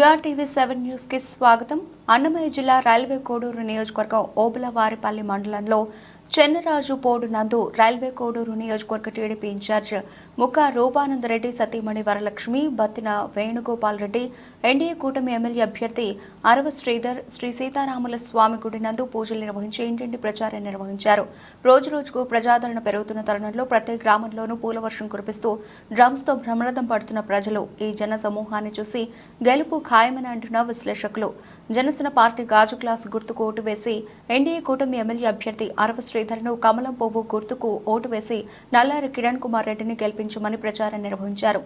Star TV seven న్యూస్కి స్వాగతం. అన్నమయ్య జిల్లా రైల్వే కోడూరు నియోజకవర్గం ఓబులవారిపల్లి మండలంలో చెన్నరాజు పోడు నందు రైల్వే కోడూరు నియోజకవర్గ టీడీపీ ఇన్ఛార్జ్ ముఖ రూపానందరెడ్డి సతీమణి వరలక్ష్మి బత్తిన వేణుగోపాల్ రెడ్డి ఎన్డీఏ కూటమి ఎమ్మెల్యే అభ్యర్థి అరవ శ్రీధర్ శ్రీ సీతారాముల స్వామి గుడి నందు పూజలు నిర్వహించి ఇంటింటి ప్రచారం నిర్వహించారు. రోజు రోజుకు ప్రజాదరణ పెరుగుతున్న తరుణంలో ప్రతి గ్రామంలోనూ పూల వర్షం కురిపిస్తూ డ్రమ్స్తో భ్రమరథం పడుతున్న ప్రజలు ఈ జన సమూహాన్ని చూసి గెలుపు ఖాయమని అంటున్న విశ్లేషకులు. జనసేన పార్టీ గాజు క్లాస్ గుర్తుకు ఓటు వేసి ఎన్డీఏ కూటమి ఎమ్మెల్యే అభ్యర్థి అరవ శ్రీధర్ను కమలం పువ్వు గుర్తుకు ఓటు వేసి నల్లారి కిరణ్ కుమార్ రెడ్డిని గెలిపించమని ప్రచారం నిర్వహించారు.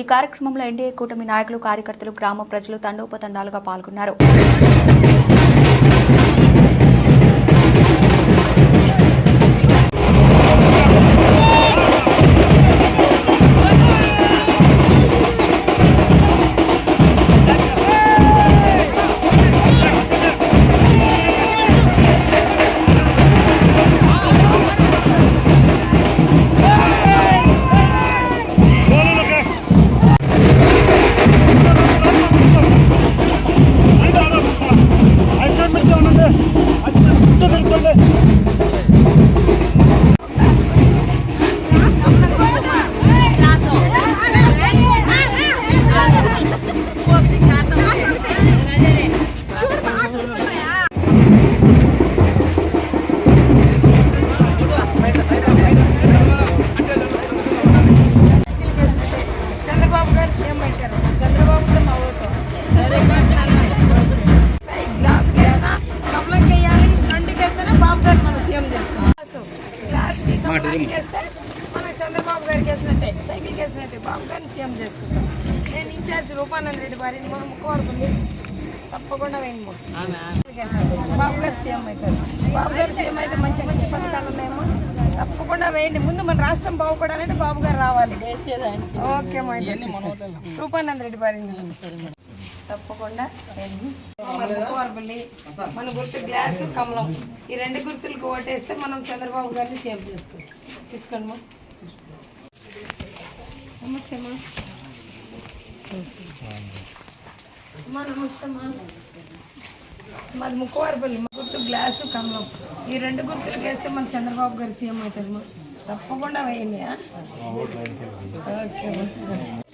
ఈ కార్యక్రమంలో ఎన్డీఏ కూటమి నాయకులు కార్యకర్తలు గ్రామ ప్రజలు తండోపతండాలుగా పాల్గొన్నారు. చంద్రబాబు గారికి వేసినట్టే సైకిల్ వేసినట్టే బాబు గారిని సీఎం చేసుకుంటాం. నేను ఇన్ఛార్జ్ రూపానంద రెడ్డి వారిని మనం కోరుకుంది తప్పకుండా వేయండి బాబు గారు సీఎం అవుతారు. బాబు గారు సీఎం అయితే మంచి మంచి పథకాలు తప్పకుండా వేయండి. ముందు మన రాష్ట్రం బాగుపడాలంటే బాబు గారు రావాలి. ఓకే మా రూపానంద రెడ్డి వారిని తప్పకుండా. వేయండి. మన మన గుర్తు గ్లాసు కమలం. ఈ రెండు గుర్తులకు ఓటేస్తే మనం చంద్రబాబు గారిని సేవ్ చేసుకోవచ్చు. తీసుకోండి మా నమస్తే మా అమ్మా నమస్తే మా మాది ముక్కవారిపల్లి. మా గుర్తు గ్లాసు కమలం. ఈ రెండు గుర్తులకు వేస్తే మన చంద్రబాబు గారు సీఎం అవుతారు మా తప్పకుండా వేయండి ఓకే